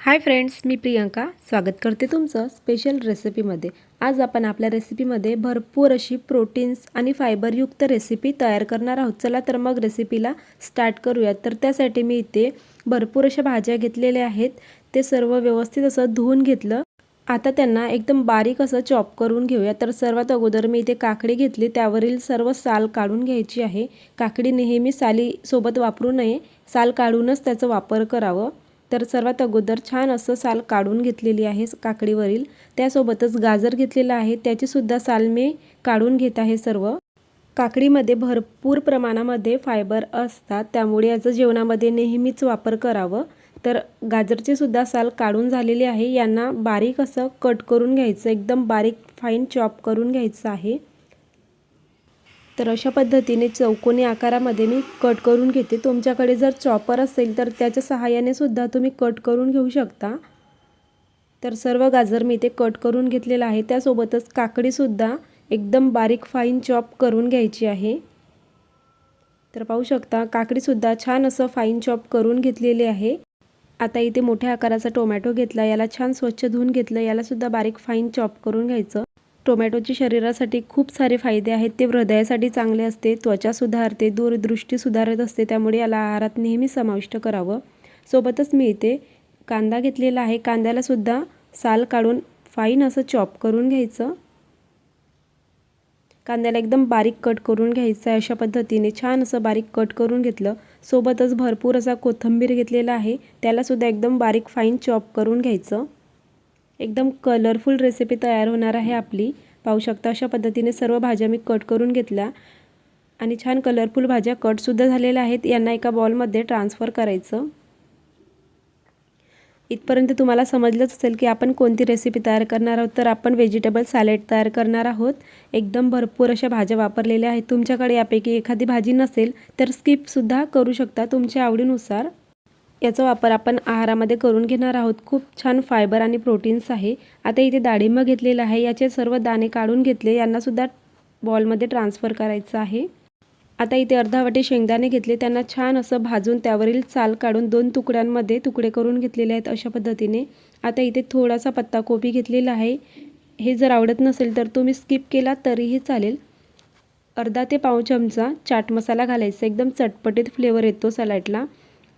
Hi friends मी प्रियंका. स्वागत करते तुमचं स्पेशल रेसिपीमध्ये आज आपण आपल्या रेसिपीमध्ये भरपूर अशी प्रोटीन्स आणि फायबरयुक्त रेसिपी तयार करणार आहोत. चला तर मग रेसिपीला स्टार्ट करूयात. तर त्यासाठी मी इथे भरपूर अशा भाज्या घेतलेल्या आहेत. ते सर्व व्यवस्थित असं धुवून घेतलं. आता त्यांना एकदम बारीक असं चॉप करून घेऊया. तर सर्वात अगोदर मी इथे काकडी घेतली. त्यावरील सर्व साल काढून घ्यायची आहे. काकडी नेहमी सालीसोबत वापरू नये. साल काढूनच त्याचा वापर करावं. तर सर्वात अगोदर छान असं साल काढून घेतलेली आहे काकडीवरील. त्यासोबतच गाजर घेतलेला आहे. त्याचीसुद्धा साल मी काढून घेत आहे सर्व. काकडीमध्ये भरपूर प्रमाणामध्ये फायबर असतात. त्यामुळे याचं जेवणामध्ये नेहमीच वापर करावं. तर गाजरची सुद्धा साल काढून झालेली आहे. यांना बारीक असं कट करून घ्यायचं. एकदम बारीक फाईन चॉप करून घ्यायचं आहे. तर अशा पद्धतीने चौकोनी आकारामध्ये मी कट करून घेते. तुमच्याकडे जर चॉपर असेल तर त्याच्या सहाय्याने सुद्धा तुम्ही कट करून घेऊ शकता. तर सर्व गाजर मी इथे कट करून घेतलेलं आहे. त्यासोबतच काकडीसुद्धा एकदम बारीक फाईन चॉप करून घ्यायची आहे. तर पाहू शकता काकडीसुद्धा छान असं फाईन चॉप करून घेतलेली आहे. आता इथे मोठ्या आकाराचा टोमॅटो घेतला याला छान स्वच्छ धुवून घेतलं यालासुद्धा बारीक फाईन चॉप करून घ्यायचं. टोमॅटोचे शरीरासाठी खूप सारे फायदे आहेत. ते हृदयासाठी चांगले असते त्वचा सुधारते दूरदृष्टी सुधारत असते त्यामुळे याला आहारात नेहमी समाविष्ट करावं. सोबतच मी इथे कांदा घेतलेला आहे. कांद्यालासुद्धा साल काढून फाईन असं चॉप करून घ्यायचं. कांद्याला एकदम बारीक कट करून घ्यायचं आहे. अशा पद्धतीने छान असं बारीक कट करून घेतलं. सोबतच भरपूर असा कोथिंबीर घेतलेला आहे. त्यालासुद्धा एकदम बारीक फाईन चॉप करून घ्यायचं. एकदम कलरफुल रेसिपी तयार होणार आहे आपली. पाहू शकता अशा पद्धतीने सर्व भाज्या मी कट करून घेतल्या. आणि छान कलरफुल भाज्या कटसुद्धा झालेल्या आहेत. यांना एका बॉलमध्ये ट्रान्सफर करायचं. इथपर्यंत तुम्हाला समजलंच असेल की आपण कोणती रेसिपी तयार करणार आहोत. तर आपण व्हेजिटेबल सॅलेड तयार करणार आहोत. एकदम भरपूर अशा भाज्या वापरलेल्या आहेत. तुमच्याकडे यापैकी एखादी भाजी नसेल तर स्किपसुद्धा करू शकता तुमच्या आवडीनुसार. याचा वापर आपण आहारामध्ये करून घेणार आहोत. खूप छान फायबर आणि प्रोटीन्स आहे. आता इथे डाळिंब घेतलेलं आहे. याचे सर्व दाणे काढून घेतले. यांनासुद्धा बॉलमध्ये ट्रान्सफर करायचं आहे. आता इथे अर्धा वाटी शेंगदाणे घेतले. त्यांना छान असं भाजून त्यावरील चाल काढून दोन तुकड्यांमध्ये तुकडे करून घेतलेले आहेत अशा पद्धतीने. आता इथे थोडासा पत्ताकोबी घेतलेला आहे. हे जर आवडत नसेल तर तुम्ही स्किप केला तरीही चालेल. अर्धा ते पाव चमचा चाट मसाला घालायचा. एकदम चटपटीत फ्लेवर येतो सलाडला.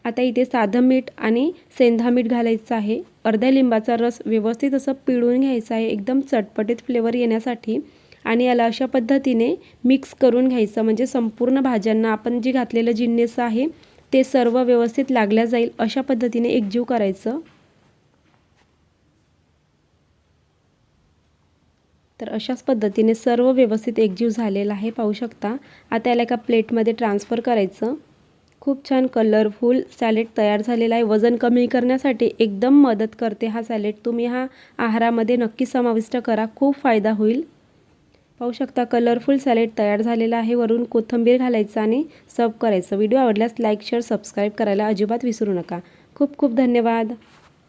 आता इथे साधं मीठ आणि सेंधा मीठ घालायचं आहे. अर्ध्या लिंबाचा रस व्यवस्थित असं पिळून घ्यायचा आहे. एकदम चटपटीत फ्लेवर येण्यासाठी आणि याला अशा पद्धतीने मिक्स करून घ्यायचं. म्हणजे संपूर्ण भाज्यांना आपण जे घातलेलं जिन्नस आहे ते सर्व व्यवस्थित लागल्या जाईल अशा पद्धतीने एकजीव करायचं. तर अशाच पद्धतीने सर्व व्यवस्थित एकजीव झालेला आहे. पाहू शकता. आता याला एका प्लेटमध्ये ट्रान्सफर करायचं. खूप छान कलरफुल सॅलेड तयार झालेला आहे. वजन कमी करण्यासाठी एकदम मदत करते हा सॅलेड तुम्ही हा आहारामध्ये नक्की समाविष्ट करा. खूप फायदा होईल. पाहू शकता कलरफुल सॅलेड तयार झालेला आहे. वरून कोथिंबीर घालायचं आणि सर्व करायचं. व्हिडिओ आवडल्यास लाईक शेअर सबस्क्राईब करायला अजिबात विसरू नका. खूप खूप धन्यवाद.